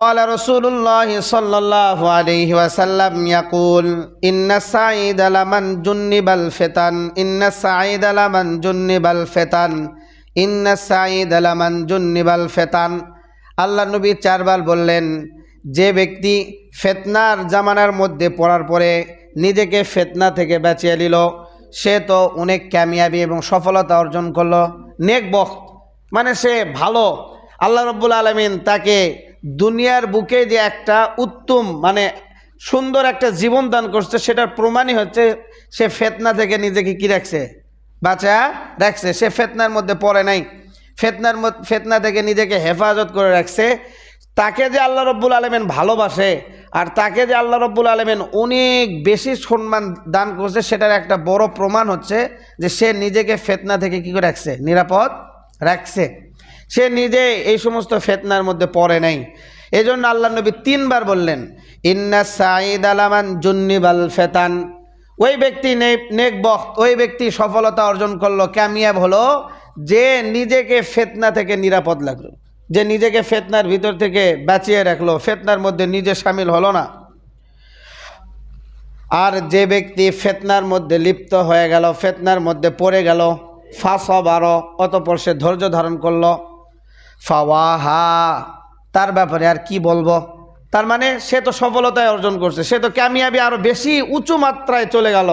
قال رسول الله صلى الله عليه وسلم يقول إن السعيد لمن جنب الفتن إن السعيد لمن جنب الفتن إن السعيد لمن جنب الفتن আল্লাহ নবী চারবার বললেন যে ব্যক্তি ফেতনার জামানার মধ্যে পড়ার পরে নিজেকে ফেতনা থেকে বাঁচিয়ে নিল সে তো অনেক ক্যামিয়াবি এবং সফলতা অর্জন করলো নেক বক্ত মানে সে ভালো আল্লাহ রব্বুল আলমিন তাকে দুনিয়ার বুকে যে একটা উত্তম মানে সুন্দর একটা জীবন দান করছে, সেটার প্রমাণই হচ্ছে সে ফেতনা থেকে নিজেকে কি রাখছে? বাঁচা রাখছে। সে ফেতনার মধ্যে পড়ে নাই। ফেতনার ফেতনা থেকে নিজেকে হেফাজত করে রাখছে। তাকে যে আল্লাহ রব্বুল আলমেন ভালোবাসে আর তাকে যে আল্লাহ রব্বুল আলমেন অনেক বেশি সম্মান দান করছে, সেটার একটা বড় প্রমাণ হচ্ছে যে সে নিজেকে ফেতনা থেকে কী করে রাখছে? নিরাপদ রাখছে। সে নিজে এই সমস্ত ফেতনার মধ্যে পড়ে নাই। এই জন্য আল্লাহ নবী তিনবার বললেন, ইন্না সাঈদ আলামান জুন্নিবাল ফেতান। ওই ব্যক্তি নেক বখ ওই ব্যক্তি সফলতা অর্জন করল ক্যামিয়াব হলো যে নিজেকে ফেতনা থেকে নিরাপদ লাগল, যে নিজেকে ফেতনার ভিতর থেকে বাঁচিয়ে রাখল, ফেতনার মধ্যে নিজে সামিল হলো না। আর যে ব্যক্তি ফেতনার মধ্যে লিপ্ত হয়ে গেল, ফেতনার মধ্যে পড়ে গেল, ফাঁস বারো অতপর সে ধৈর্য ধারণ করল। ফাওয়াহা। তার ব্যাপারে আর কি বলব? তার মানে সে তো সফলতায় অর্জন করছে। সে তো ক্যামিয়াবি আরও বেশি উঁচু মাত্রায় চলে গেল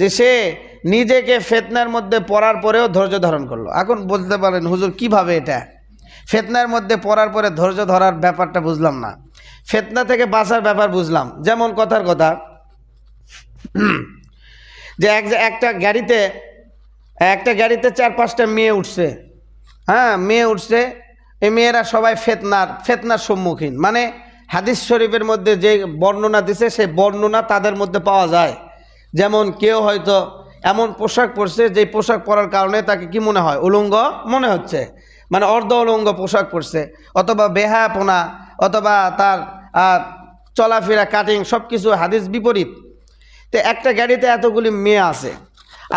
যে সে নিজেকে ফেতনার মধ্যে পড়ার পরেও ধৈর্য ধারণ করল। এখন বলতে পারেন, হুজুর, কীভাবে এটা? ফেতনার মধ্যে পড়ার পরে ধৈর্য ধরার ব্যাপারটা বুঝলাম না। ফেতনা থেকে বাঁচার ব্যাপার বুঝলাম। যেমন কথার কথা, যে এক একটা গাড়িতে একটা গাড়িতে চার পাঁচটা মেয়ে উঠছে। হ্যাঁ মেয়ে উঠছে এই মেয়েরা সবাই ফেতনার ফেতনার সম্মুখীন। মানে হাদিস শরীফের মধ্যে যে বর্ণনা দিছে, সেই বর্ণনা তাদের মধ্যে পাওয়া যায়। যেমন কেউ হয়তো এমন পোশাক পরছে যে পোশাক পরার কারণে তাকে কি মনে হয়? উলঙ্গ মনে হচ্ছে। মানে অর্ধ উলঙ্গ পোশাক পরছে। অথবা বেহায়াপনা, অথবা তার চলাফেরা, কাটিং সব কিছু হাদিস বিপরীত। তো একটা গাড়িতে এতগুলি মেয়ে আছে।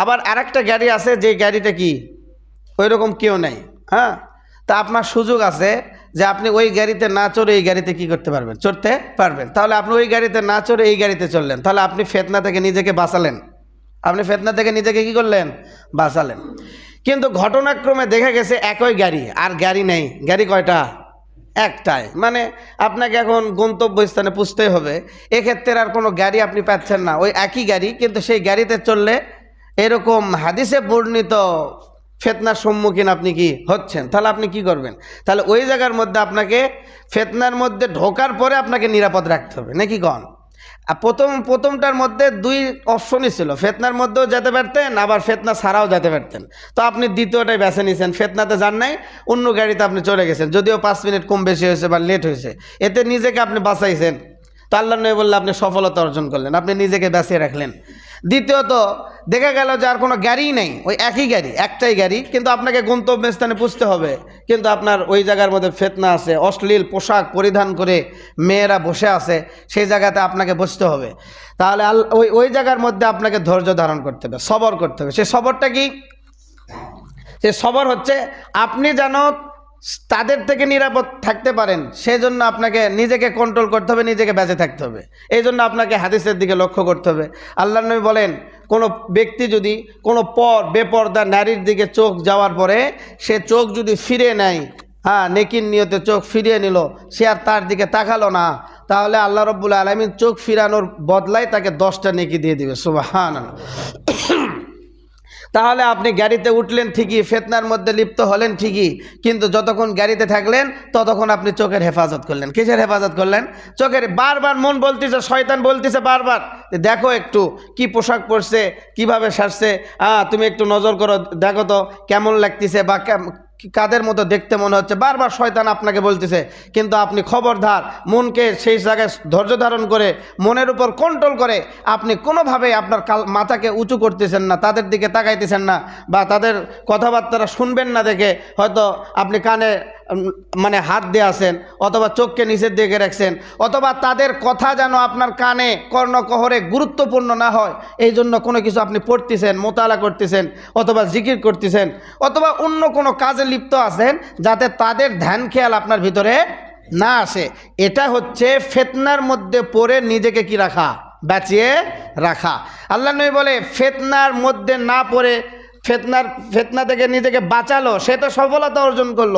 আবার আরেকটা গাড়ি আছে যে গাড়িটা কি? ওই রকম কেউ নেই। হ্যাঁ? তা আপনার সুযোগ আছে যে আপনি ওই গাড়িতে না চড়ে এই গাড়িতে কি করতে পারবেন? চড়তে পারবেন। তাহলে আপনি ওই গাড়িতে না চড়ে এই গাড়িতে চললেন। তাহলে আপনি ফেতনা থেকে নিজেকে বাঁচালেন। আপনি ফেতনা থেকে নিজেকে কি করলেন? বাঁচালেন। কিন্তু ঘটনাক্রমে দেখা গেছে একই গাড়ি, আর গাড়ি নেই। গাড়ি কয়টা? একটাই। মানে আপনাকে এখন গন্তব্যস্থানে পুষতেই হবে। এক্ষেত্রে আর কোনো গাড়ি আপনি পাচ্ছেন না। ওই একই গাড়ি, কিন্তু সেই গাড়িতে চললে এরকম হাদিসে বর্ণিত ফেতনার সম্মুখীন আপনি কি হচ্ছেন? তাহলে আপনি কি করবেন? তাহলে ওই জায়গার মধ্যে আপনাকে ফেতনার মধ্যে ঢোকার পরে আপনাকে নিরাপদ রাখতে হবে। নাকি কন? আর প্রথম, প্রথমটার মধ্যে দুই অপশনই ছিল। ফেতনার মধ্যেও যেতে পারতেন, আবার ফেতনা ছাড়াও যেতে পারতেন। তো আপনি দ্বিতীয়টাই বেছে নিয়েছেন ফেতনাতে যান নাই, অন্য গাড়িতে আপনি চলে গেছেন। যদিও পাঁচ মিনিট কম বেশি হয়েছে বা লেট হয়েছে। এতে নিজেকে আপনি বাঁচাইছেন। তো আল্লাহ নয় বললে আপনি সফলতা অর্জন করলেন। আপনি নিজেকে বাঁচিয়ে রাখলেন। দ্বিতীয়ত দেখা গেল যে আর কোনো গাড়িই নেই, ওই একই গাড়ি, একটাই গাড়ি, কিন্তু আপনাকে গন্তব্যস্থানে পুষতে হবে। কিন্তু আপনার ওই জায়গার মধ্যে ফেতনা আছে, অশ্লীল পোশাক পরিধান করে মেয়েরা বসে আছে, সেই জায়গাতে আপনাকে বসতে হবে। তাহলে ওই ওই জায়গার মধ্যে আপনাকে ধৈর্য ধারণ করতে হবে, সবর করতে হবে। সেই সবরটা কি? সে সবর হচ্ছে আপনি যেন তাদের থেকে নিরাপদ থাকতে পারেন সেই জন্য আপনাকে নিজেকে কন্ট্রোল করতে হবে, নিজেকে বেঁচে থাকতে হবে। এই জন্য আপনাকে হাদিসের দিকে লক্ষ্য করতে হবে। আল্লাহ নবী বলেন কোনো ব্যক্তি যদি কোনো পর, বেপর্দা নারীর দিকে চোখ যাওয়ার পরে সে চোখ যদি ফিরে নেয় হ্যাঁ নেকির নিয়তে চোখ ফিরিয়ে নিল, সে আর তার দিকে তাকালো না, তাহলে আল্লাহ রব্বুল আলমিন চোখ ফিরানোর বদলায় তাকে দশটা নেকি দিয়ে দিবে সুবাহান তাহলে আপনি গাড়িতে উঠলেন ঠিকই, ফেতনার মধ্যে লিপ্ত হলেন ঠিকই, কিন্তু যতক্ষণ গাড়িতে থাকলেন, ততক্ষণ আপনি চোখের হেফাজত করলেন। কিসের হেফাজত করলেন? চোখের বারবার মন বলতেছে, শয়তান বলতেছে বারবার। দেখো একটু, কি পোশাক পরছে, কীভাবে সারছে হ্যাঁ তুমি একটু নজর করো, দেখো তো কেমন লাগতেছে বা কাদের মতো দেখতে মনে হচ্ছে? বারবার শয়তান আপনাকে বলতেছে, কিন্তু আপনি খবরদার, মনকে সেই জায়গায় ধৈর্য ধারণ করে, মনের উপর কন্ট্রোল করে, আপনি কোনোভাবেই আপনার কাল, মাথাকে উঁচু করতেছেন না, তাদের দিকে তাকাইতেছেন না, বা তাদের কথাবার্তারা শুনবেন না দেখে, হয়তো আপনি কানে মানে হাত দিয়ে আছেন অথবা চোখকে নিচের দিকে রাখছেন, অথবা তাদের কথা যেন আপনার কানে কর্ণকহরে গুরুত্বপূর্ণ না হয়, এই জন্য কোনো কিছু আপনি পড়তেছেন, মোতালা করতেছেন, অথবা জিকির করতেছেন, অথবা অন্য কোনো কাজে লিপ্ত আছেন, যাতে তাদের ধ্যান খেয়াল আপনার ভিতরে না আসে। এটা হচ্ছে ফেতনার মধ্যে পড়ে নিজেকে কি রাখা? বাঁচিয়ে রাখা। আল্লাহ নবী বলে, ফেতনার মধ্যে না পড়ে ফেতনার, ফেতনা থেকে নিজেকে বাঁচালো, সে তো সফলতা অর্জন করল।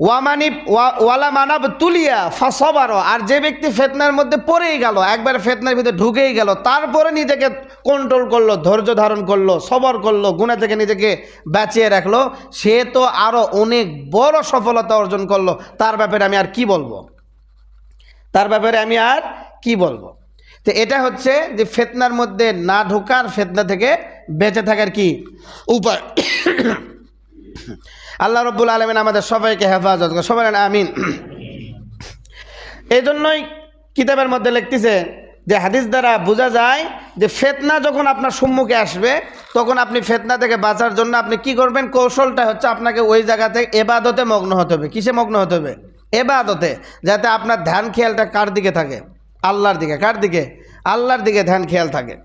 ওয়ামানি, ওয়া- ওয়ালা মানাব তুলিয়া ফাসবারও আর যে ব্যক্তি ফেতনার মধ্যে পড়েই গেল, একবার ফেতনার ভিতরে ঢুকেই গেল, তারপরে নিজেকে কন্ট্রোল করল, ধৈর্য ধারণ করল, সবর করল গুণা থেকে নিজেকে বাঁচিয়ে রাখল, সে তো আরও অনেক বড় সফলতা অর্জন করল। তার ব্যাপারে আমি আর কি বলব? তার ব্যাপারে আমি আর কি বলব? তো এটা হচ্ছে যে ফেতনার মধ্যে না ঢোকার ফেতনা থেকে বেঁচে থাকার কি উপায়? আল্লাহ রব্বুল আলমিন আমাদের সবাইকে হেফাজত সবাই আমিন। এই জন্যই কিতাবের মধ্যে লিখতেছে যে হাদিস দ্বারা বোঝা যায় যে ফেতনা যখন আপনার সম্মুখে আসবে, তখন আপনি ফেতনা থেকে বাঁচার জন্য আপনি কি করবেন? কৌশলটা হচ্ছে আপনাকে ওই জায়গাতে এবাদতে মগ্ন হতে হবে। কিসে মগ্ন হতে হবে? এবাদতে, যাতে আপনার ধ্যান খেয়ালটা কার দিকে থাকে? আল্লাহর দিকে কার দিকে আল্লাহর দিকে ধ্যান খেয়াল থাকে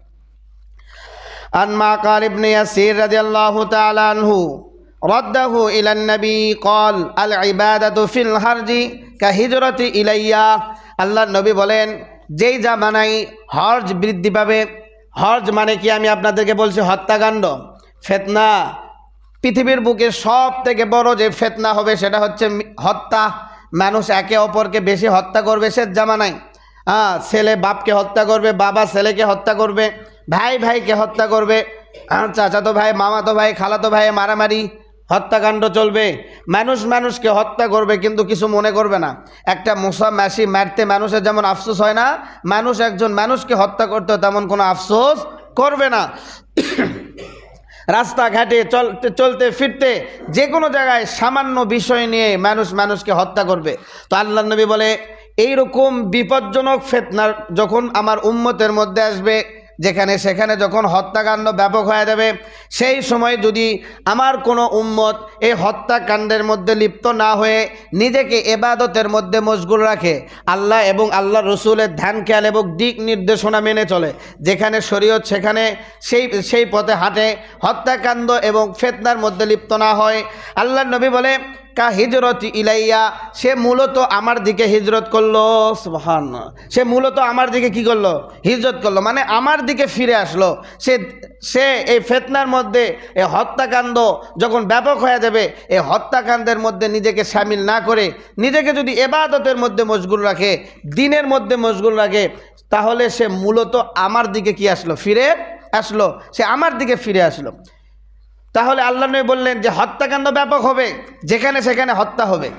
عن معقال بن يسير رضي الله تعالى عنه رده إلى النبي قال العبادة في الحرج كهجرة إليا আল্লাহ নবী বলেন যেই জামানায় হর্জ বৃদ্ধি পাবে হর্জ মানে কি আমি আপনাদেরকে বলছি হত্যাকাণ্ড ফেতনা পৃথিবীর বুকে সব থেকে বড় যে ফেতনা হবে সেটা হচ্ছে মি- হত্যা মানুষ একে অপরকে বেশি হত্যা করবে সে জামানায় হ্যাঁ ছেলে বাপকে হত্যা করবে, বাবা ছেলেকে হত্যা করবে, ভাই ভাইকে হত্যা করবে। চাচাতো ভাই মামাতো ভাই খালাতো ভাই, মারামারি, হত্যাকাণ্ড চলবে। মানুষ মানুষকে হত্যা করবে কিন্তু কিছু মনে করবে না। একটা মশা মাসি মারতে মানুষের যেমন আফসোস হয় না, মানুষ একজন মানুষকে হত্যা করতে তেমন কোনো আফসোস করবে না। রাস্তাঘাটে চলতে চলতে ফিরতে যে কোনো জায়গায় সামান্য বিষয় নিয়ে মানুষ মানুষকে হত্যা করবে। তো আল্লাহ নবী বলে এইরকম বিপজ্জনক ফেতনার যখন আমার উম্মতের মধ্যে আসবে, যেখানে সেখানে যখন হত্যাকাণ্ড ব্যাপক হয়ে যাবে, সেই সময় যদি আমার কোনো উম্মত এই হত্যাকাণ্ডের মধ্যে লিপ্ত না হয়ে নিজেকে এবাদতের মধ্যে মশগুল রাখে, আল্লাহ এবং আল্লাহ রসুলের ধ্যান, খেয়াল এবং দিক নির্দেশনা মেনে চলে, যেখানে শরীয়ত সেখানে সেই সেই পথে হাঁটে, হত্যাকাণ্ড এবং ফেতনার মধ্যে লিপ্ত না হয়, আল্লাহ নবী বলে কা হিজরত ইলাইয়া, সে মূলত আমার দিকে হিজরত করল সুবহান সে মূলত আমার দিকে কি করল? হিজরত করল। মানে আমার দিকে ফিরে আসলো। সে সে এই ফেতনার মধ্যে এই হত্যাকাণ্ড যখন ব্যাপক হয়ে যাবে এই হত্যাকাণ্ডের মধ্যে নিজেকে সামিল না করে, নিজেকে যদি এবাদতের মধ্যে মশগুল রাখে, দিনের মধ্যে মশগুল রাখে, তাহলে সে মূলত আমার দিকে কি আসলো? ফিরে আসলো। সে আমার দিকে ফিরে আসলো। তাহলে আল্লাহ নবী বললেন যে হত্যাকাণ্ড ব্যাপক হবে, যেখানে সেখানে হত্যা হবে।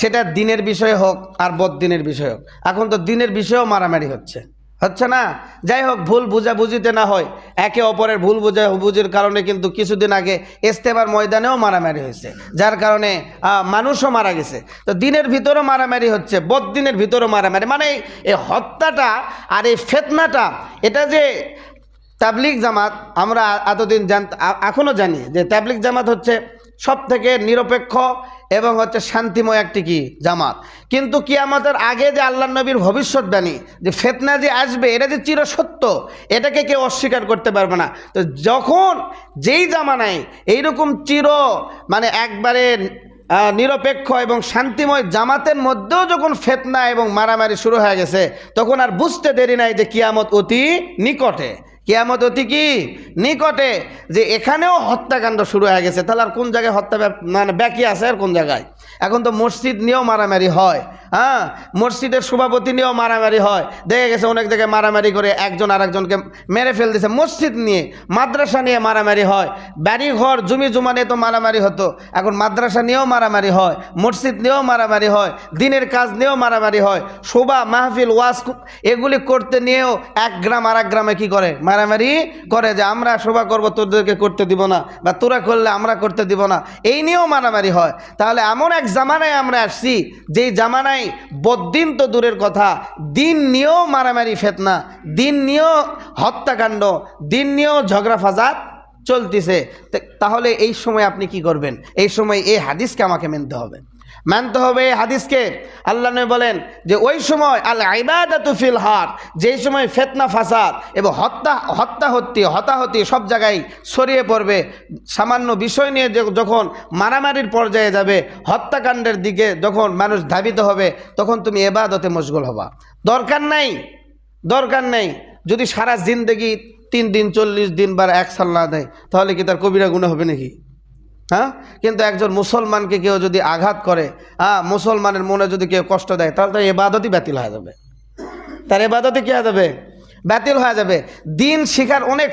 সেটা দিনের বিষয় হোক আর বদিনের বিষয় হোক। এখন তো দিনের বিষয়েও মারামারি হচ্ছে। হচ্ছে না? যাই হোক, ভুল বুঝাবুঝিতে না হয়, একে অপরের ভুল বুঝা বুঝির কারণে কিন্তু কিছুদিন আগে ইস্তেমার ময়দানেও মারামারি হয়েছে। যার কারণে মানুষও মারা গেছে। তো দিনের ভিতরও মারামারি হচ্ছে বদিনের ভিতরও মারামারি। মানে এই হত্যাটা আর এই ফেতনাটা, এটা যে তাবলিগ জামাত আমরা এতদিন জান এখনও জানি যে তাবলিগ জামাত হচ্ছে সব থেকে নিরপেক্ষ এবং হচ্ছে শান্তিময় একটি কি? জামাত। কিন্তু কি আমাদের আগে যে আল্লাহ নবীর ভবিষ্যৎবাণী যে ফেতনা যে আসবে, এটা যে চিরসত্য, এটাকে কেউ অস্বীকার করতে পারবে না। তো যখন যেই জামানায় এইরকম চির মানে একবারে নিরপেক্ষ এবং শান্তিময় জামাতের মধ্যেও যখন ফেতনা এবং মারামারি শুরু হয়ে গেছে, তখন আর বুঝতে দেরি নাই যে কিয়ামত অতি নিকটে। কিয়ামত অতি কি? নিকটে যে এখানেও হত্যাকাণ্ড শুরু হয়ে গেছে। তাহলে আর কোন জায়গায় হত্যা মানে ব্যাকি আছে আর কোন জায়গায়? এখন তো মসজিদ নিয়েও মারামারি হয়। হ্যাঁ মসজিদের সভাপতি নিয়েও মারামারি হয়। দেখে গেছে অনেক জায়গায় মারামারি করে একজন আরেকজনকে মেরে ফেল দিছে মসজিদ নিয়ে, মাদ্রাসা নিয়ে মারামারি হয়। বাড়ি ঘর জমি জমা নিয়ে তো মারামারি হতো। এখন মাদ্রাসা নিয়েও মারামারি হয়, মসজিদ নিয়েও মারামারি হয়, দিনের কাজ নিয়েও মারামারি হয়। শোভা, মাহফিল, ওয়াজ এগুলি করতে নিয়েও এক গ্রাম আর এক গ্রামে কি করে? মারামারি করে যে আমরা শোভা করব, তোদেরকে করতে দিব না বা তোরা করলে আমরা করতে দিব না। এই নিয়েও মারামারি হয়। তাহলে এমন এক জামানায় আমরা আসছি, যেই জামানায় বদ্দিন তো দূরের কথা। দিন নিয়েও মারামারি, ফেতনা। দিন নিয়েও হত্যাকাণ্ড। দিন নিয়েও ঝগড়া ফাজাদ চলতেছে। তাহলে এই সময় আপনি কি করবেন? এই সময় এই হাদিসকে আমাকে মেনতে হবে। মানতে হবে এই হাদিসকে। আল্লাহ নবী বলেন যে ওই সময় আল আইবাদাতু ফিল হার, যেই সময় ফেতনা, ফাসাদ এবং হত্যা হত্যা হত্যি হতাহতি সব জায়গায় ছড়িয়ে পড়বে, সামান্য বিষয় নিয়ে যখন মারামারির পর্যায়ে যাবে, হত্যাকাণ্ডের দিকে যখন মানুষ ধাবিত হবে, তখন তুমি এবাদতে মশগুল হবা। দরকার নাই, দরকার নেই। যদি সারা জিন্দেগি তিন দিন, চল্লিশ দিন বার এক সাল না দেয়, তাহলে কি তার কবিরা গুণা হবে নাকি? হ্যাঁ? কিন্তু একজন মুসলমানকে কেউ যদি আঘাত করে হ্যাঁ মুসলমানের মনে যদি কেউ কষ্ট দেয়, তাহলে তো এবাদতই বাতিল হয়ে যাবে। তার এবাদতে কী হয়ে যাবে? বাতিল হয়ে যাবে। দিন শিখার অনেক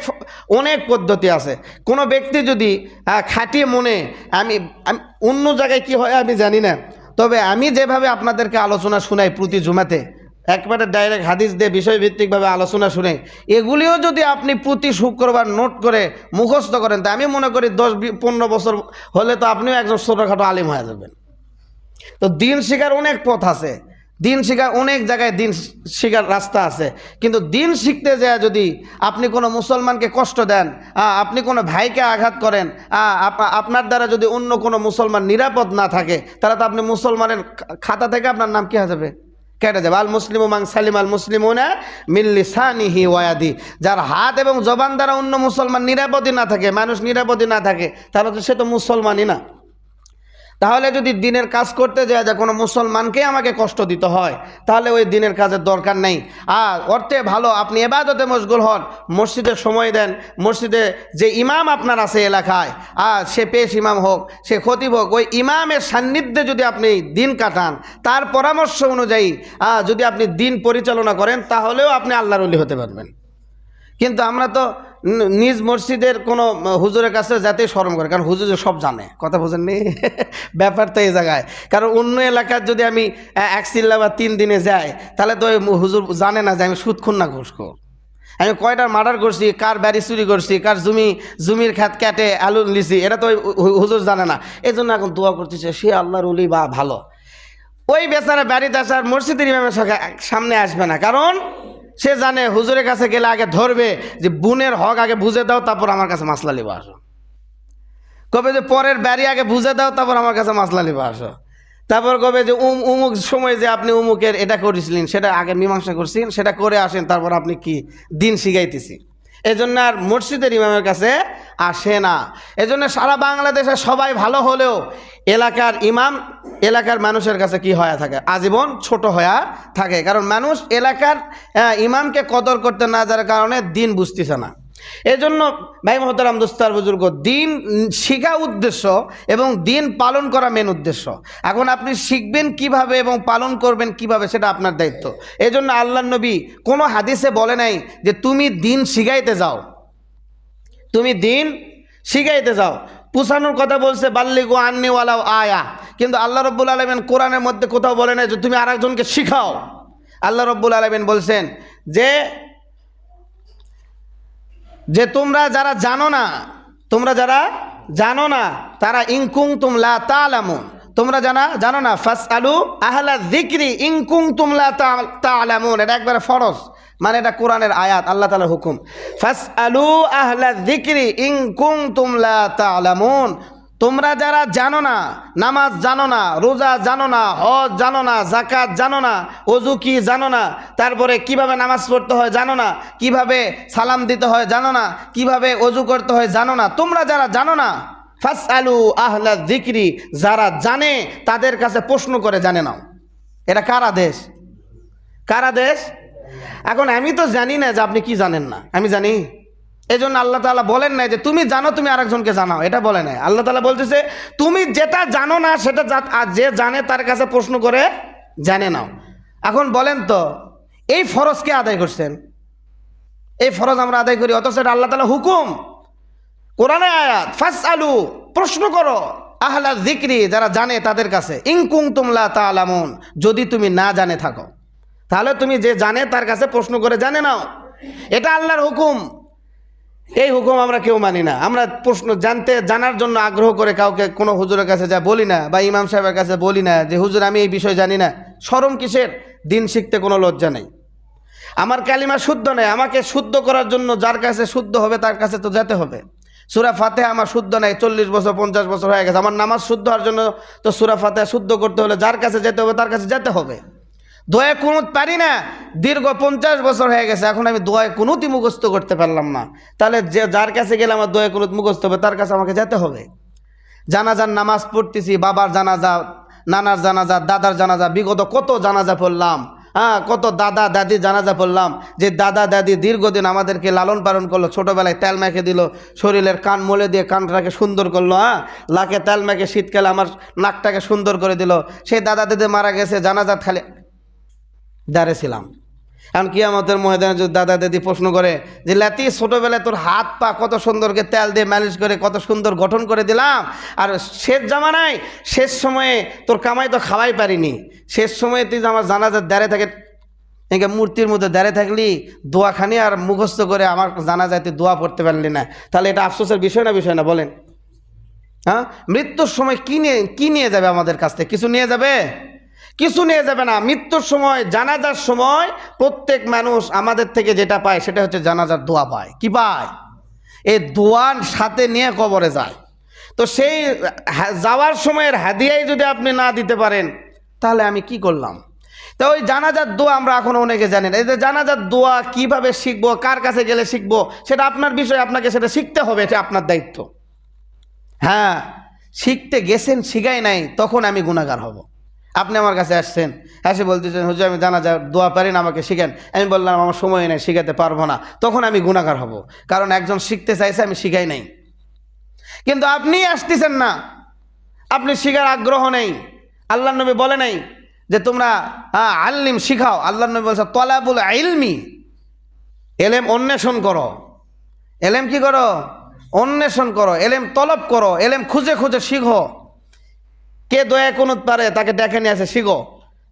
অনেক পদ্ধতি আছে। কোনো ব্যক্তি যদি খাটিয়ে মনে আমি- অন্য জায়গায় কি হয় আমি জানি না। তবে আমি যেভাবে আপনাদেরকে আলোচনা শোনাই প্রতি জুমাতে একবারে ডাইরেক্ট হাদিস দিয়ে বিষয়ভিত্তিকভাবে আলোচনা শুনে, এগুলিও যদি আপনি প্রতি শুক্রবার নোট করে মুখস্থ করেন, তা আমি মনে করি দশ পনেরো বছর হলে তো আপনিও একজন ছোটোখাটো আলিম হয়ে যাবেন। তো দিন শিখার অনেক পথ আছে। দিন শিখার অনেক জায়গায় দিন শিখার রাস্তা আছে। কিন্তু দিন শিখতে যায় যদি আপনি কোনো মুসলমানকে কষ্ট দেন আপনি কোনো ভাইকে আঘাত করেন আপ- আপনার দ্বারা যদি অন্য কোনো মুসলমান নিরাপদ না থাকে, তাহলে তো আপনি মুসলমানের খাতা থেকে আপনার নাম কী হয়ে যাবে? কেটে যাবে আল মুসলিম মাং সালিম আল মুসলিম মিল্লি সানিহি ওয়াদি যার হাত এবং জবান দ্বারা অন্য মুসলমান নিরাপদই না থাকে, মানুষ নিরাপদই না থাকে, তাহলে তো সে তো মুসলমানই না। তাহলে যদি দিনের কাজ করতে যায় যে কোনো মুসলমানকে আমাকে কষ্ট দিতে হয়, তাহলে ওই দিনের কাজের দরকার নেই। আর অর্থে ভালো, আপনি এবাদতে মশগুল হন, মসজিদে সময় দেন, মসজিদে যে ইমাম আপনার আছে এলাকায়, আর সে পেশ ইমাম হোক, সে খতিব হোক, ওই ইমামের সান্নিধ্যে যদি আপনি দিন কাটান, তার পরামর্শ অনুযায়ী যদি আপনি দিন পরিচালনা করেন, তাহলেও আপনি আল্লাহর অলি হতে পারবেন। কিন্তু আমরা তো নিজ মসজিদের কোনো হুজুরের কাছে যাতে স্মরণ করে, কারণ হুজুর সব জানে। কথা বোঝেননি? ব্যাপার তো এই জায়গায়। কারণ অন্য এলাকার যদি আমি এক চিল্লা বা তিন দিনে যাই, তাহলে তো হুজুর জানে না যে আমি সুদ খুন না ঘুষ আমি কয়টার মার্ডার করছি, কার বাড়ি চুরি করছি, কার জমি, জমির খাত কেটে আলু লিছি এটা তো হুজুর জানে না। এই জন্য এখন দোয়া করতেছে, সে আল্লাহর উলি বা ভালো। ওই বেচারা বাড়িতে আসার মসজিদের ইমামের সামনে আসবে না। কারণ সে জানে, হুজুরের কাছে গেলে আগে ধরবে যে বোনের হক আগে বুঝে দাও, তারপর আমার কাছে মাসলা লিবা আসো। কবে যে পরের ব্যারি আগে বুঝে দাও, তারপর আমার কাছে মাসলা লিবা আসো। তারপর কবে যে উম, উমুক সময় যে আপনি উমুকের এটা করেছিলেন, সেটা আগে মীমাংসা করছেন, সেটা করে আসেন, তারপর আপনি কি দিন শিখাইতেছি এই জন্য আর মসজিদের ইমামের কাছে আসে না। এজন্য সারা বাংলাদেশে সবাই ভালো হলেও এলাকার ইমাম এলাকার মানুষের কাছে কি হয়ে থাকে? আজীবন ছোট হয়ে থাকে। কারণ মানুষ এলাকার ইমামকে কদর করতে না যার কারণে দিন বুঝতেছে না। এজন্য ভাই মহতারাম দোস্তার বুজুর্গ, দিন শিখা উদ্দেশ্য এবং দিন পালন করা মেন উদ্দেশ্য। এখন আপনি শিখবেন কীভাবে এবং পালন করবেন কীভাবে সেটা আপনার দায়িত্ব। এজন্য আল্লাহ নবী কোনো হাদিসে বলে নাই যে তুমি দিন শিখাইতে যাও। তুমি দিন শিখাইতে যাও। পুষানোর কথা বলছে, বাল্লিগো আন্নিওয়ালাও আয়া। কিন্তু আল্লাহ রব্বুল আলমেন কোরআনের মধ্যে কোথাও বলে নাই যে তুমি আরেকজনকে শিখাও। আল্লাহ রব্বুল আলমেন বলছেন যে যে তোমরা যারা জানো না, তোমরা যারা জানো না, তারা ইংকুং তুমলা তালামুন তোমরা জানা, জানো না? ফাস আলু আহলা জিক্রি ইংকুং তুমলা তালামুন এটা একবারে ফরস মানে এটা কোরআনের আয়াত, আল্লাহ তালার হুকুম। ফাস আলু আহলা জিক্রি ইংকুং তুমলা তালামুন তোমরা যারা জানো না নামাজ জানো না রোজা জানো না হজ জানো না জাকাত জানো না অজু কি জানো না তারপরে কীভাবে নামাজ পড়তে হয় জানো না কীভাবে সালাম দিতে হয় জানো না কীভাবে অজু করতে হয় জানো না তোমরা যারা জানো না ফাস আলু আহলা দিক্রি যারা জানে তাদের কাছে প্রশ্ন করে জানে নাও এটা কার আদেশ কার আদেশ এখন আমি তো জানি না যে আপনি কি জানেন না আমি জানি এই জন্য আল্লাহ তালা বলেন না যে তুমি জানো, তুমি আরেকজনকে জানাও। এটা বলে নাই। আল্লাহ তালা বলতেছে, তুমি যেটা জানো না, সেটা যা- আর যে জানে তার কাছে প্রশ্ন করে জানে নাও। এখন বলেন তো, এই ফরজকে আদায় করছেন? এই ফরজ আমরা আদায় করি, অথচ এটা আল্লাহ তালা হুকুম। কোরআনে আয়াত ফাস আলু প্রশ্ন করো, আহলা জিক্রি যারা জানে তাদের কাছে। ইংকুং তুমলা তা আলামুন যদি তুমি না জানে থাকো। তাহলে তুমি যে জানে তার কাছে প্রশ্ন করে জানে নাও। এটা আল্লাহর হুকুম। এই হুকুম আমরা কেউ মানি না। আমরা প্রশ্ন জানতে, জানার জন্য আগ্রহ করে কাউকে কোনো হুজুরের কাছে যা বলি না বা ইমাম সাহেবের কাছে বলি না যে, হুজুর, আমি এই বিষয় জানি না। সরম কিসের? দিন শিখতে কোনো লজ্জা নেই। আমার কালিমা শুদ্ধ নেই আমাকে শুদ্ধ করার জন্য যার কাছে শুদ্ধ হবে, তার কাছে তো যেতে হবে। সুরা ফাতে আমার শুদ্ধ নাই, চল্লিশ বছর, পঞ্চাশ বছর হয়ে গেছে। আমার নামাজ শুদ্ধ হওয়ার জন্য তো সুরা ফাতে শুদ্ধ করতে হলে যার কাছে যেতে হবে, তার কাছে যেতে হবে। দোয়া কুনুত পারি না, দীর্ঘ পঞ্চাশ বছর হয়ে গেছে, এখন আমি দোয়া কুনুতই মুখস্থ করতে পারলাম না। তাহলে যে যার কাছে গেলে আমার দোয়া কুনুত মুখস্থ হবে, তার কাছে আমাকে যেতে হবে। জানাজার নামাজ পড়তেছি, বাবার জানাজা, নানার জানাজা, দাদার জানাজা, বিগত কত জানাজা পড়লাম হ্যাঁ কত দাদা, দাদি জানাজা পড়লাম, যে দাদা, দাদি দীর্ঘদিন আমাদেরকে লালন পালন করল, ছোটোবেলায় তেল মেখে দিল, শরীরের কান মলে দিয়ে কানটাকে সুন্দর করল হ্যাঁ লাকে তেল মেখে শীতকালে আমার নাকটাকে সুন্দর করে দিল, সেই দাদা, দাদি মারা গেছে, জানাজা খালি দাঁড়িয়েছিলাম। এখন কিয়ামতের ময়দানে যদি দাদা দাদি প্রশ্ন করে যে, লাতি, ছোটোবেলায় তোর হাত পা কত সুন্দরকে তেল দিয়ে ম্যানেজ করে কত সুন্দর গঠন করে দিলাম? আর শেষ জামানায়, শেষ সময়ে তোর কামাই তো খাওয়াই পারিনি। শেষ সময়ে তুই আমার জানাজার দাঁড়িয়ে থাকে, একে মূর্তির মধ্যে দাঁড়িয়ে থাকলি, দোয়াখানি আর মুখস্থ করে আমার জানা যায় তুই দোয়া পড়তে পারলি না। তাহলে এটা আফসোসের বিষয় না বিষয় না? বলেন। হ্যাঁ? মৃত্যুর সময় কি নিয়ে, কী নিয়ে যাবে আমাদের কাছ থেকে? কিছু নিয়ে যাবে? কিছু নিয়ে যাবে না। মৃত্যুর সময়, জানাজার সময় প্রত্যেক মানুষ আমাদের থেকে যেটা পায় সেটা হচ্ছে জানাজার দোয়া পায়। কি পায়? এই দোয়ার সাথে নিয়ে কবরে যায়। তো সেই যাওয়ার সময়ের হাদিয়াই যদি আপনি না দিতে পারেন, তাহলে আমি কি করলাম? তো ওই জানাজার দোয়া আমরা এখন অনেকে জানেন এই যে জানাজার দোয়া কীভাবে শিখব, কার কাছে গেলে শিখব, সেটা আপনার বিষয় আপনাকে সেটা শিখতে হবে, এটা আপনার দায়িত্ব। হ্যাঁ শিখতে গেছেন, শিখাই নাই, তখন আমি গুণাগার হব। আপনি আমার কাছে আসছেন। এসে বলতেছেন, হুজুর, আমি জানা যা দোয়া পারি না, আমাকে শিখেন। আমি বললাম, আমার সময় নেই, শিখাতে পারব না। তখন আমি গুণাকার হব, কারণ একজন শিখতে চাইছে, আমি শিখাই নাই। কিন্তু আপনি আসতেছেন না। আপনি শিখার আগ্রহ নেই। আল্লাহ নবী বলে নাই যে তোমরা হ্যাঁ আল্লিম শিখাও। আল্লাহ নবী বলছে, তলাবুল আইলমি এলেম অন্বেষণ করো। এলেম কি করো? অন্বেষণ করো। এলেম তলব করো। এলেম খুঁজে খুঁজে শিখো। কে দয়া কোন পারে তাকে ডেকে নিয়ে আসে, শিখো।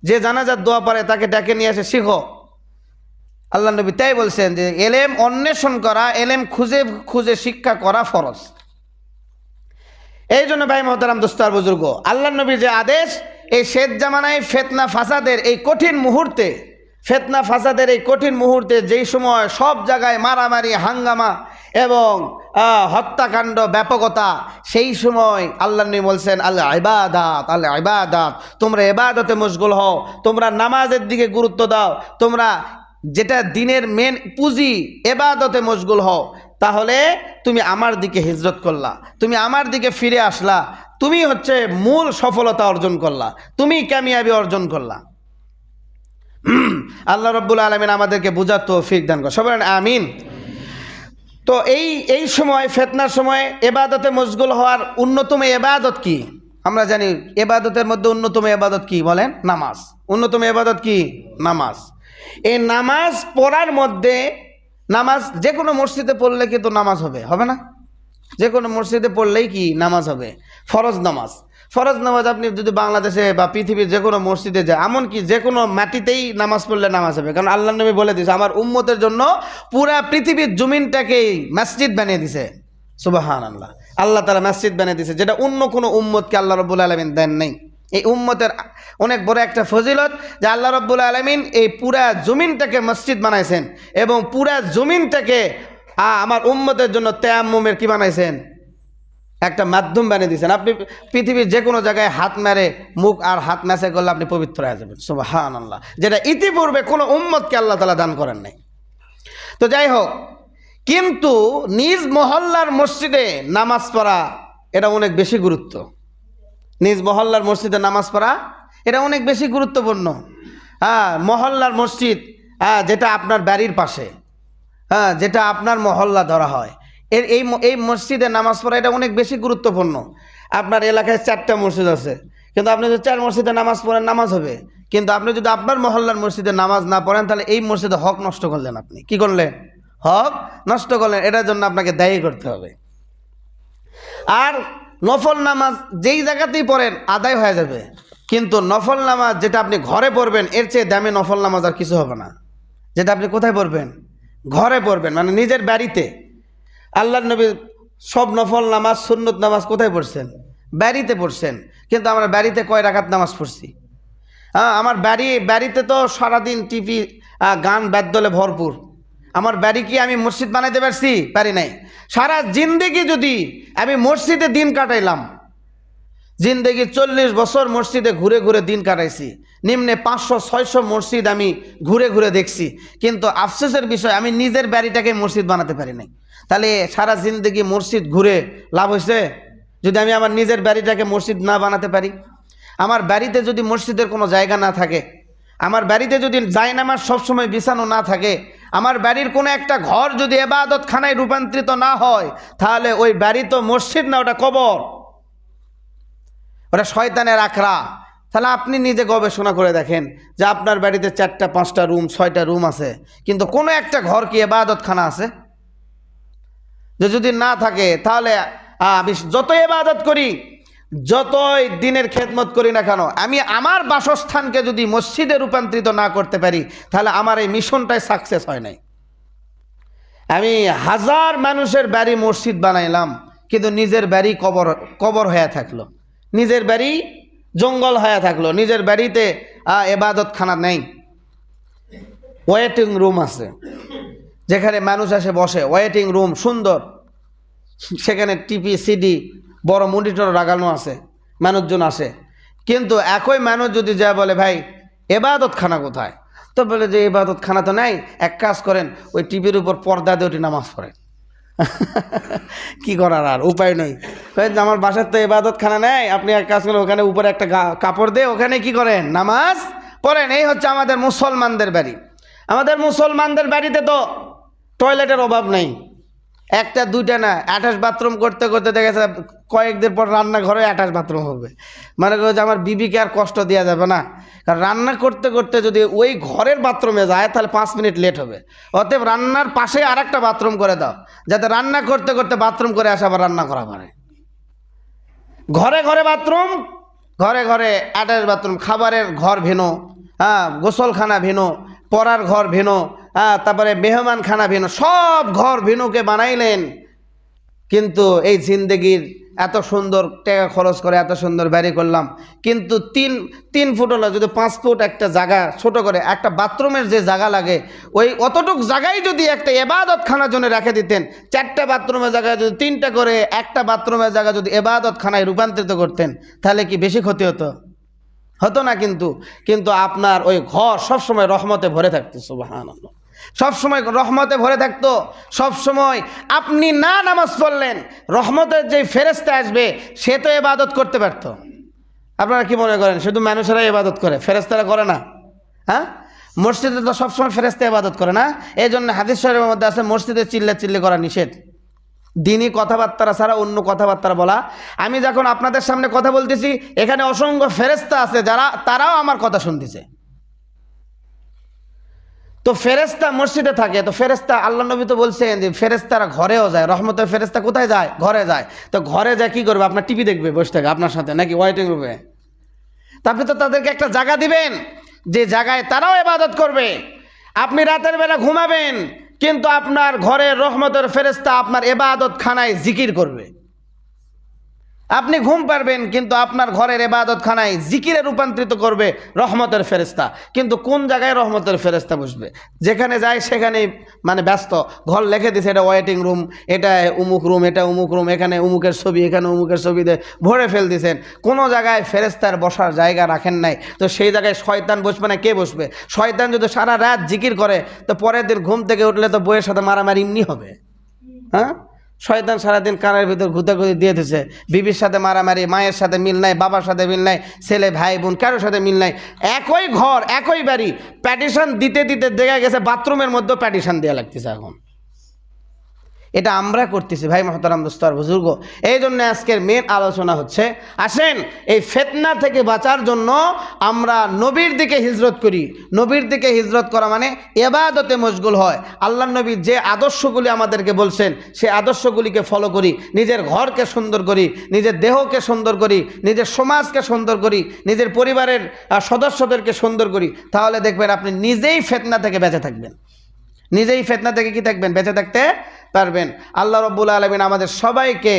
যে জানাজার দোয়া পারে তাকে ডেকে নিয়ে আসে, শিখো। আল্লাহ নবী তাই বলছেন যে, এলেম অন্বেষণ করা, এলেম খুঁজে খুঁজে শিক্ষা করা ফরজ। এই জন্য ভাই মহতারাম দোস্তার বুজুর্গ, আল্লাহ নবীর যে আদেশ, এই শেষ জামানায় ফেতনা ফাসাদের এই কঠিন মুহূর্তে, ফেতনা ফাসাদের এই কঠিন মুহূর্তে যেই সময় সব জায়গায় মারামারি, হাঙ্গামা এবং হত্যাকাণ্ড, ব্যাপকতা, সেই সময় আল্লাহ নবী বলছেন আল্লাহ ইবাদাত আল্লাহ ইবাদাত, তোমরা এবাদতে মশগুল হও, তোমরা নামাজের দিকে গুরুত্ব দাও, তোমরা যেটা দিনের মেন পুঁজি এবাদতে মশগুল হও, তাহলে তুমি আমার দিকে হিজরত করলা, তুমি আমার দিকে ফিরে আসলা, তুমি হচ্ছে মূল সফলতা অর্জন করলা, তুমি কামিয়াবি অর্জন করলা। আল্লাহ রব্বুল আলমিন আমাদেরকে বুঝার তৌফিক দান কর সবাই আমিন। তো এই এই সময়, ফেতনার সময় এবাদতে মশগুল হওয়ার অন্যতম এবাদত কি? আমরা জানি এবাদতের মধ্যে অন্যতম এবাদত কি বলেন? নামাজ। অন্যতম এবাদত কি? নামাজ। এই নামাজ পড়ার মধ্যে, নামাজ যে কোনো মসজিদে পড়লে কিন্তু নামাজ হবে হবে না? যে কোনো মসজিদে পড়লেই কি? নামাজ হবে। ফরজ নামাজ। ফরজ নামাজ আপনি যদি বাংলাদেশে বা পৃথিবীর যে কোনো মসজিদে যায় এমনকি যে কোনো মাটিতেই নামাজ পড়লে নামাজ হবে। কারণ আল্লাহ নবী বলে দিয়েছে, আমার উম্মতের জন্য পুরা পৃথিবীর জমিনটাকেই মসজিদ বানিয়ে দিছে। সুবাহান আল্লাহ আল্লাহ তালা মসজিদ বানিয়ে দিছে যেটা অন্য কোনো উম্মতকে আল্লাহ রব্বুল আলমিন দেন নেই। এই উম্মতের অনেক বড় একটা ফজিলত যে আল্লাহ রব্বুল আলমিন এই পুরা জমিনটাকে মসজিদ বানাইছেন এবং পুরা জমিনটাকে আমার উম্মতের জন্য তেয়াম্মুমের কি বানাইছেন? একটা মাধ্যম বানিয়ে দিয়েছেন। আপনি পৃথিবীর যে কোনো জায়গায় হাত মেরে, মুখ আর হাত ম্যাচে করলে আপনি পবিত্র হয়ে যাবেন। সুবাহান আল্লাহ যেটা ইতিপূর্বে কোনো উম্মতকে আল্লাহ তালা দান করেন নাই। তো যাই হোক, কিন্তু নিজ মহল্লার মসজিদে নামাজ পড়া, এটা অনেক বেশি গুরুত্ব। নিজ মহল্লার মসজিদে নামাজ পড়া, এটা অনেক বেশি গুরুত্বপূর্ণ। হ্যাঁ মহল্লার মসজিদ হ্যাঁ যেটা আপনার বাড়ির পাশে হ্যাঁ যেটা আপনার মহল্লা ধরা হয়। এর এই এই মসজিদে নামাজ পড়া এটা অনেক বেশি গুরুত্বপূর্ণ। আপনার এলাকায় চারটা মসজিদ আছে। কিন্তু আপনি যদি চার মসজিদে নামাজ পড়েন, নামাজ হবে। কিন্তু আপনি যদি আপনার মহল্লার মসজিদে নামাজ না পড়েন, তাহলে এই মসজিদে হক নষ্ট করলেন আপনি। কি করলেন? হক নষ্ট করলেন। এটার জন্য আপনাকে দায়ী করতে হবে। আর নফল নামাজ যেই জায়গাতেই পড়েন, আদায় হয়ে যাবে। কিন্তু নফল নামাজ যেটা আপনি ঘরে পড়বেন, এর চেয়ে দামি নফল নামাজ আর কিছু হবে না। যেটা আপনি কোথায় পড়বেন? ঘরে পড়বেন। মানে নিজের বাড়িতে। আল্লাহ নবী সব নফল নামাজ, সুন্নত নামাজ কোথায় পড়ছেন? বাড়িতে পড়ছেন। কিন্তু আমরা বাড়িতে কয় রাখাত নামাজ পড়ছি? হ্যাঁ আমার বাড়ি, বাড়িতে তো সারাদিন টিভি গান বাদ্যলে ভরপুর। আমার বাড়ি কি আমি মসজিদ বানাইতে পারছি? পারি নাই। সারা জিন্দিগি যদি আমি মসজিদে দিন কাটাইলাম জিন্দেগি চল্লিশ বছর মসজিদে ঘুরে ঘুরে দিন কাটাইছি। নিম্নে পাঁচশো, ছয়শো মসজিদ আমি ঘুরে ঘুরে দেখছি। কিন্তু আফসোসের বিষয়, আমি নিজের বাড়িটাকে মসজিদ বানাতে পারি নাই। তাহলে সারা জিন্দেগি মসজিদ ঘুরে লাভ হয়েছে যদি আমি আমার নিজের বাড়িটাকে মসজিদ না বানাতে পারি? আমার বাড়িতে যদি মসজিদের কোনো জায়গা না থাকে? আমার বাড়িতে যদি জায়নামাজ সবসময় বিছানো না থাকে? আমার বাড়ির কোনো একটা ঘর যদি এবাদত খানায় রূপান্তরিত না হয়, তাহলে ওই বাড়ি তো মসজিদ না, ওটা কবর। ওটা শয়তানের আখড়া। তাহলে আপনি নিজে গবেষণা করে দেখেন যে আপনার বাড়িতে চারটা, পাঁচটা রুম, ছয়টা রুম আছে, কিন্তু কোনো একটা ঘর কি এবাদতখানা আছে? যে যদি না থাকে, তাহলে আমি যত এবাদত করি, যতই দিনের খেদমত করি না কেন, আমি আমার বাসস্থানকে যদি মসজিদে রূপান্তরিত না করতে পারি, তাহলে আমার এই মিশনটাই সাকসেস হয় নাই। আমি হাজার মানুষের বাড়ি মসজিদ বানাইলাম, কিন্তু নিজের বাড়ি কবর কবর হয়ে থাকল। নিজের বাড়ি জঙ্গল হয়ে থাকল। নিজের বাড়িতে এবাদত খানা নেই। ওয়েটিং রুম আছে। যেখানে মানুষ এসে বসে। ওয়েটিং রুম সুন্দর। সেখানে টিপি সিডি বড় মনিটর লাগানো আছে। মানুষজন আসে। কিন্তু একই মানুষ যদি যা বলে, ভাই এবাদত খানা কোথায়? তো বলে যে এবাদত খানা তো নাই। এক কাজ করেন, ওই টিভির উপর পর্দা দিয়ে ওটি নামাজ পড়েন। কি করার আর? উপায় নেই। আমার বাসার তো এবাদত খানা নেই। আপনি এক কাজ করেন, ওখানে উপরে একটা কাপড় দিয়ে ওখানে কি করেন? নামাজ পড়েন। এই হচ্ছে আমাদের মুসলমানদের বাড়ি। আমাদের মুসলমানদের বাড়িতে তো টয়লেটের অভাব নেই। একটা, দুইটা না অ্যাটাচ বাথরুম করতে করতে দেখা যাচ্ছে কয়েকদিন পর রান্নাঘরে অ্যাটাচ বাথরুম হবে। মানে যে আমার বিবিকে আর কষ্ট দেওয়া যাবে না। কারণ রান্না করতে করতে যদি ওই ঘরের বাথরুমে যায়, তাহলে পাঁচ মিনিট লেট হবে। অতএব রান্নার পাশে আর একটা বাথরুম করে দাও, যাতে রান্না করতে করতে বাথরুম করে আসে আবার রান্না করা পারে। ঘরে ঘরে বাথরুম ঘরে ঘরে অ্যাটাচ বাথরুম খাবারের ঘর ভেনো হ্যাঁ গোসলখানা ভেনো পড়ার ঘর ভেনো হ্যাঁ তারপরে মেহমান খানা ভেনো সব ঘর ভেনুকে বানাইলেন। কিন্তু এই জিন্দগির এত সুন্দর টাকা খরচ করে এত সুন্দর বাড়ি করলাম। কিন্তু তিন তিন ফুট হলো, যদি পাঁচ ফুট একটা জায়গা ছোট করে, একটা বাথরুমের যে জায়গা লাগে, ওই অতটুক জায়গায় যদি একটা এবাদত খানার জন্য রেখে দিতেন, চারটা বাথরুমের জায়গায় যদি তিনটা করে, একটা বাথরুমের জায়গা যদি এবাদত খানায় রূপান্তরিত করতেন, তাহলে কি বেশি ক্ষতি হতো? হতো না কিন্তু কিন্তু আপনার ওই ঘর সবসময় রহমতে ভরে থাকতো সুবাহান সবসময় রহমতে ভরে থাকতো। সবসময় আপনি না নামাজ পড়লেন, রহমতের যে ফেরেস্তা আসবে, সে তো এবাদত করতে পারত। আপনারা কি মনে করেন, শুধু মানুষেরা ইবাদত করে ফেরেস্তারা করে না? হ্যাঁ? মসজিদে তো সবসময় ফেরেস্তা ইবাদত করে না? এই জন্য হাদিস মধ্যে আছে, মসজিদে চিল্লা চিল্লি করা নিষেধ। দিনই কথাবার্তা ছাড়া অন্য কথাবার্তা বলা। আমি যখন আপনাদের সামনে কথা বলতেছি, এখানে অসংখ্য ফেরেস্তা আছে যারা, তারাও আমার কথা শুনতেছে। তো ফেরেস্তা মসজিদে থাকে, তো ফেরেস্তা আল্লাহ নবী তো বলছেন যে ফেরেস্তারা ঘরেও যায়, রহমতের ফেরেস্তা কোথায় যায়? ঘরে যায়। তো ঘরে যায় কি করবে? আপনার টিভি দেখবে বসে থাকে, আপনার সাথে, নাকি ওয়াইটিং রুমে? তারপরে তো তাদেরকে একটা জায়গা দিবেন, যে জায়গায় তারাও এবাদত করবে। আপনি রাতের বেলা ঘুমাবেন, কিন্তু আপনার ঘরের রহমতের ফেরেস্তা আপনার এবাদত খানায় জিকির করবে। আপনি ঘুম পারবেন, কিন্তু আপনার ঘরের এবাদত খানায় জিকিরে রূপান্তরিত করবে রহমতের ফেরেস্তা কিন্তু কোন জায়গায় রহমতের ফেরেস্তা বসবে? যেখানে যায় সেখানেই মানে ব্যস্ত। ঘর লিখে দিছে, এটা ওয়েটিং রুম এটা উমুক রুম এটা উমুক রুম এখানে উমুকের ছবি, এখানে উমুকের ছবি দিয়ে ভরে ফেল দিছেন। কোনো জায়গায় ফেরেস্তার বসার জায়গা রাখেন নাই। তো সেই জায়গায় শয়তান বসবে না কে বসবে? শয়তান যদি সারা রাত জিকির করে, তো পরের দিন ঘুম থেকে উঠলে তো বইয়ের সাথে মারামারি এমনি হবে। হ্যাঁ? শয়তান সারাদিন কানের ভিতর ঘুতাঘুতি দিয়ে দিছে। বিবির সাথে মারামারি, মায়ের সাথে মিল নাই, বাবার সাথে মিল নাই, ছেলে, ভাই, বোন, কারোর সাথে মিল নাই। একই ঘর, একই বাড়ি প্যাটিশন দিতে দিতে দেখা গেছে বাথরুমের মধ্যেও প্যাটিশন দেওয়া লাগতেছে এখন। এটা আমরা করতেছি। ভাই মহতারাম দোস্তর বুজুর্গ এই জন্য আজকের মেন আলোচনা হচ্ছে, আসেন এই ফেতনা থেকে বাঁচার জন্য আমরা নবীর দিকে হিজরত করি। নবীর দিকে হিজরত করা মানে এবাদতে মশগুল হয়। আল্লাহ নবী যে আদর্শগুলি আমাদেরকে বলছেন, সে আদর্শগুলিকে ফলো করি, নিজের ঘরকে সুন্দর করি, নিজের দেহকে সুন্দর করি, নিজের সমাজকে সুন্দর করি, নিজের পরিবারের সদস্যদেরকে সুন্দর করি। তাহলে দেখবেন আপনি নিজেই ফেতনা থেকে বেঁচে থাকবেন। নিজেই ফেতনা থেকে কি থাকবেন? বেঁচে থাকতে পারবেন। আল্লাহ রব্বুল আলমিন আমাদের সবাইকে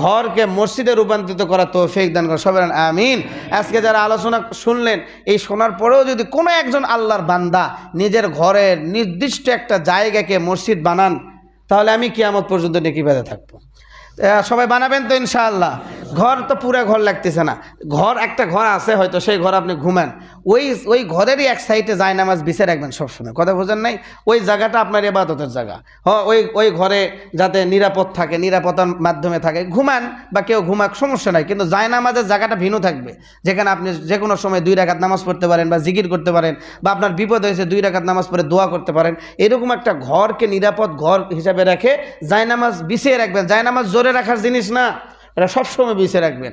ঘরকে মসজিদে রূপান্তরিত করা তৌফিক দান করে সবাই আমিন। আজকে যারা আলোচনা শুনলেন, এই শোনার পরেও যদি কোনো একজন আল্লাহর বান্দা নিজের ঘরের নির্দিষ্ট একটা জায়গাকে মসজিদ বানান, তাহলে আমি কিয়ামত পর্যন্ত নেকি বেঁধে থাকব। সবাই বানাবেন তো ইনশাআল্লাহ। ঘর তো পুরো ঘর লাগতেছে না। ঘর, একটা ঘর আছে হয়তো, সেই ঘর আপনি ঘুমান। ওই ওই ঘরেরই এক সাইডে যায় নামাজ বিছে রাখবেন সবসময়। কথা বোঝেন নাই? ওই জায়গাটা আপনার এবাদতের জায়গা। হ, ওই ওই ঘরে যাতে নিরাপদ থাকে, নিরাপত্তার মাধ্যমে থাকে, ঘুমান বা কেউ ঘুমাক, সমস্যা নাই। কিন্তু যায় নামাজের জায়গাটা ভিন্ন থাকবে। যেখানে আপনি যে কোনো সময় দুই রাকাত নামাজ পড়তে পারেন বা জিকির করতে পারেন বা আপনার বিপদ হয়েছে, দুই রাকাত নামাজ পড়ে দোয়া করতে পারেন। এরকম একটা ঘরকে নিরাপদ ঘর হিসাবে রেখে জায়নামাজ বিছিয়ে রাখবেন। জায়নামাজ জোরে রাখার জিনিস না, এটা সবসময় বেছে রাখবেন।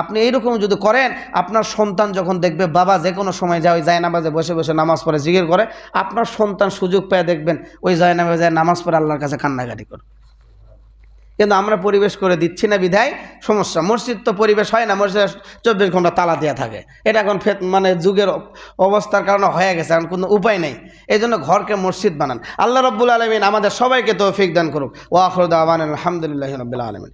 আপনি এইরকম যদি করেন, আপনার সন্তান যখন দেখবে বাবা যে কোনো সময় যায়, ওই জায়নামাজে বসে বসে নামাজ পড়ে জিগির করে, আপনার সন্তান সুযোগ পেয়ে দেখবেন, ওই জায়নামাজে নামাজ পড়ে আল্লাহর কাছে কান্নাকাটি করে কিন্তু আমরা পরিবেশ করে দিচ্ছি না বিধায় সমস্যা। মসজিদ তো পরিবেশ হয় না, মসজিদ চব্বিশ ঘণ্টা তালা দেওয়া থাকে। এটা এখন ফেত মানে যুগের অবস্থার কারণে হয়ে গেছে, এখন কোনো উপায় নেই। এই জন্য ঘরকে মসজিদ বানান। আল্লাহ রব্বুল আলমিন আমাদের সবাইকে তো ফিক দান করুক। ও আখরুদ আবান আলহামদুলিল্লাহ আলমিন।